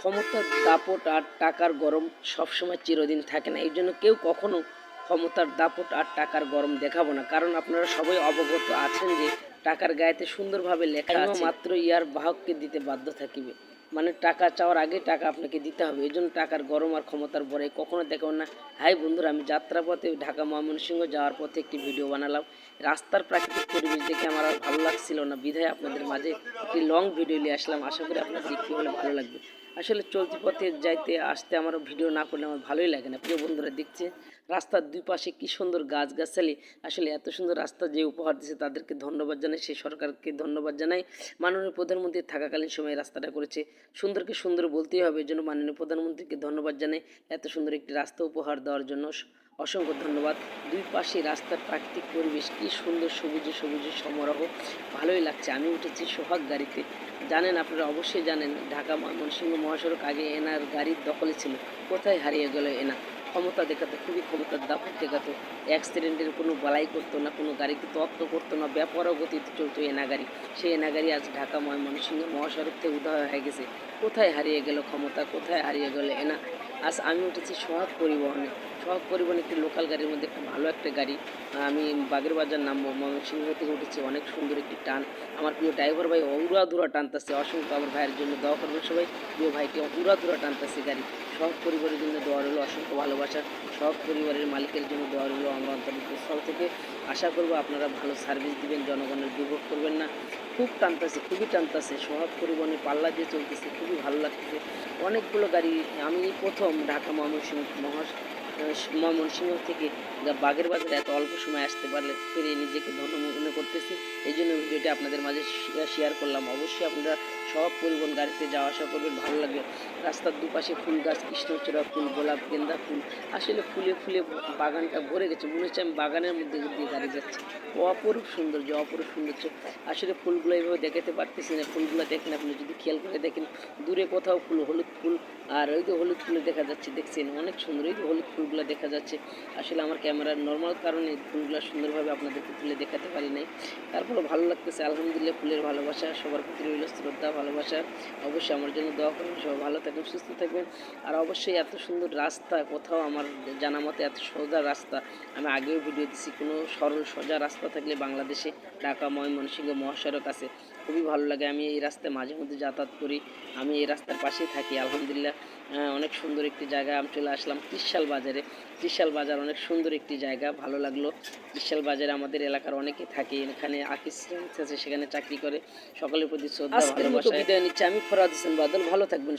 ক্ষমতার দাপট আর টাকার গরম সবসময় চিরদিন থাকে না। এই জন্য কেউ কখনো ক্ষমতার দাপট আর টাকার গরম দেখাবো না। কারণ আপনারা সবাই অবগত আছেন যে টাকার গায়েতে সুন্দরভাবে লেখা আছে মাত্র ইয়ার বাহককে দিতে বাধ্য থাকিবে। মানে টাকা চাওয়ার আগে টাকা আপনাকে দিতে হবে। এই জন্য টাকার গরম আর ক্ষমতার বড়াই কখনো দেখাবেন না। হাই বন্ধুরা আমি যাত্রাপথে ঢাকা ময়মনসিংহ যাওয়ার পথে একটি ভিডিও বানালাম। রাস্তার প্রাকৃতিক পরিবেশ দেখে আমার আর ভালো লাগছিল না। বিধায় আপনাদের মাঝে একটি লং ভিডিও নিয়ে আসলাম। আশা করি আপনাদের একটু হলে ভালো লাগবে। আসলে চলতি পথে যাইতে, আসতে আমার ভিডিও না করলে আমার ভালোই লাগে না। প্রিয় বন্ধুরা, দেখছে রাস্তার দুই পাশে কী সুন্দর গাছগাছালি। আসলে এত সুন্দর রাস্তা যে উপহার দিয়েছে তাদেরকে ধন্যবাদ জানাই সেই সরকারকে ধন্যবাদ জানাই। মাননীয় প্রধানমন্ত্রী থাকাকালীন সময় রাস্তাটা করেছে। সুন্দরকে সুন্দর বলতেই হবে এই জন্য মাননীয় প্রধানমন্ত্রীকে ধন্যবাদ জানাই এত সুন্দর একটি রাস্তা উপহার দেওয়ার জন্য। অসংখ্য ধন্যবাদ। দুই পাশে রাস্তার প্রাকৃতিক পরিবেশ কি সুন্দর সবুজে সবুজে সমারোহ, ভালোই লাগছে। আমি উঠেছি সোহাগ গাড়িতে। জানেন আপনারা অবশ্যই জানেন, ঢাকা ময়মনসিংহ মহাসড়ক আগে এনার গাড়ির দখলে ছিল। কোথায় হারিয়ে গেল এনা? ক্ষমতা দেখাতো, খুবই ক্ষমতার দাপট দেখাতো। অ্যাক্সিডেন্টের কোনো বালাই করতো না, কোনো গাড়িকে তত্ত্ব করতো না, ব্যাপারও গতিতে চলতো এনা গাড়ি। সেই এনা গাড়ি আজ ঢাকা ময়মনসিংহ মহাসড়ক থেকে উদয় হয়ে গেছে। কোথায় হারিয়ে গেল ক্ষমতা, কোথায় হারিয়ে গেল এনা? আজ আমি উঠেছি সোহাগ পরিবহনে। সোহাগ পরিবহন একটি লোকাল গাড়ির মধ্যে একটা ভালো একটা গাড়ি। আমি বাগের বাজার নামবো ময়মনসিংহ থেকে উঠেছি, অনেক সুন্দর একটি টান। আমার প্রিয় ড্রাইভার ভাই উড়া ধুরা টানতেছে, অসংখ্য আমার ভাইয়ের জন্য দোয়া করবেন সবাই। প্রিয় ভাইকে উড়া ধুরা টানতেছে গাড়ি। সব পরিবারের জন্য দোয়া রইল, অসংখ্য ভালোবাসা। সব পরিবারের মালিকের জন্য দোয়া রইল, আমরা অন্তর্ভুক্ত স্থল থেকে আশা করব আপনারা ভালো সার্ভিস দিবেন, জনগণের দুর্ভোগ করবেন না। খুব টানতেছে, খুবই টানতেছে সহজ পরিবহনে পাল্লা দিয়ে চলতেছে, খুবই ভালো লাগতেছে। অনেকগুলো গাড়ি, আমি প্রথম ঢাকা ময়মনসিংহ মহা ময়মনসিংহ থেকে যা- বাজারে এত অল্প সময় আসতে পারলে পেরে নিজেকে ধন্য মনে করতেছি। এই জন্য ভিডিওটি আপনাদের মাঝে শেয়ার করলাম। অবশ্যই আপনারা সব পরিবহন গাড়িতে যাওয়া আসা করবেন ভালো লাগবে। রাস্তার দুপাশে ফুল গাছ, কৃষ্ণচূড়া ফুল, গোলাপ গেন্দা ফুল। আসলে ফুলে ফুলে বাগানটা ভরে গেছে। মনে হচ্ছে আমি বাগানের মধ্যে দিয়ে গাড়ি যাচ্ছি। অপরূপ সৌন্দর্য অপরূপ সৌন্দর্য। আসলে ফুলগুলো এইভাবে দেখাতে পারতেছি না। ফুলগুলো দেখেন আপনি যদি খেয়াল করে দেখেন, দূরে কোথাও ফুল, হলুদ ফুল আর ওই যে হলুদ ফুলে দেখা যাচ্ছে, দেখছেন? অনেক সুন্দর। ওই যে হলুদ ফুলগুলো দেখা যাচ্ছে, আসলে আমার ক্যামেরার নর্মাল কারণে ফুলগুলো সুন্দরভাবে আপনাদেরকে তুলে দেখাতে পারি নাই। তারপরে ভালো লাগতেছে। আলহামদুলিল্লাহ, ফুলের ভালোবাসা সবার প্রতি রইল, শ্রদ্ধা ভালোবাসা অবশ্যই আমার জন্য দোয়া করবেন সবাই ভালো থাকবেন সুস্থ থাকবেন। আর অবশ্যই এত সুন্দর রাস্তা কোথাও আমার জানা মতে এত সোজা রাস্তা। আমি আগেও ভিডিও দিছি কোনো সরল সোজা রাস্তা থাকলে বাংলাদেশে ঢাকা ময়মনসিংহ মহাসড়ক আছে। খুবই ভালো লাগে আমি এই রাস্তায় মাঝে মধ্যে যাতায়াত করি। আমি এই রাস্তার পাশেই থাকি আলহামদুলিল্লাহ। অনেক সুন্দর একটি জায়গা আমি চলে আসলাম ত্রিশাল বাজারে। ত্রিশাল বাজার অনেক সুন্দর একটি জায়গা ভালো লাগল। ত্রিশাল বাজারে আমাদের এলাকার অনেকে থাকে এখানে আকিস আছে সেখানে চাকরি করে। সকলের প্রতি শ্রদ্ধা ভালোবাসা। বিদায় নিচ্ছে আমি ফরাদ হোসেন বাদল ভালো থাকবেন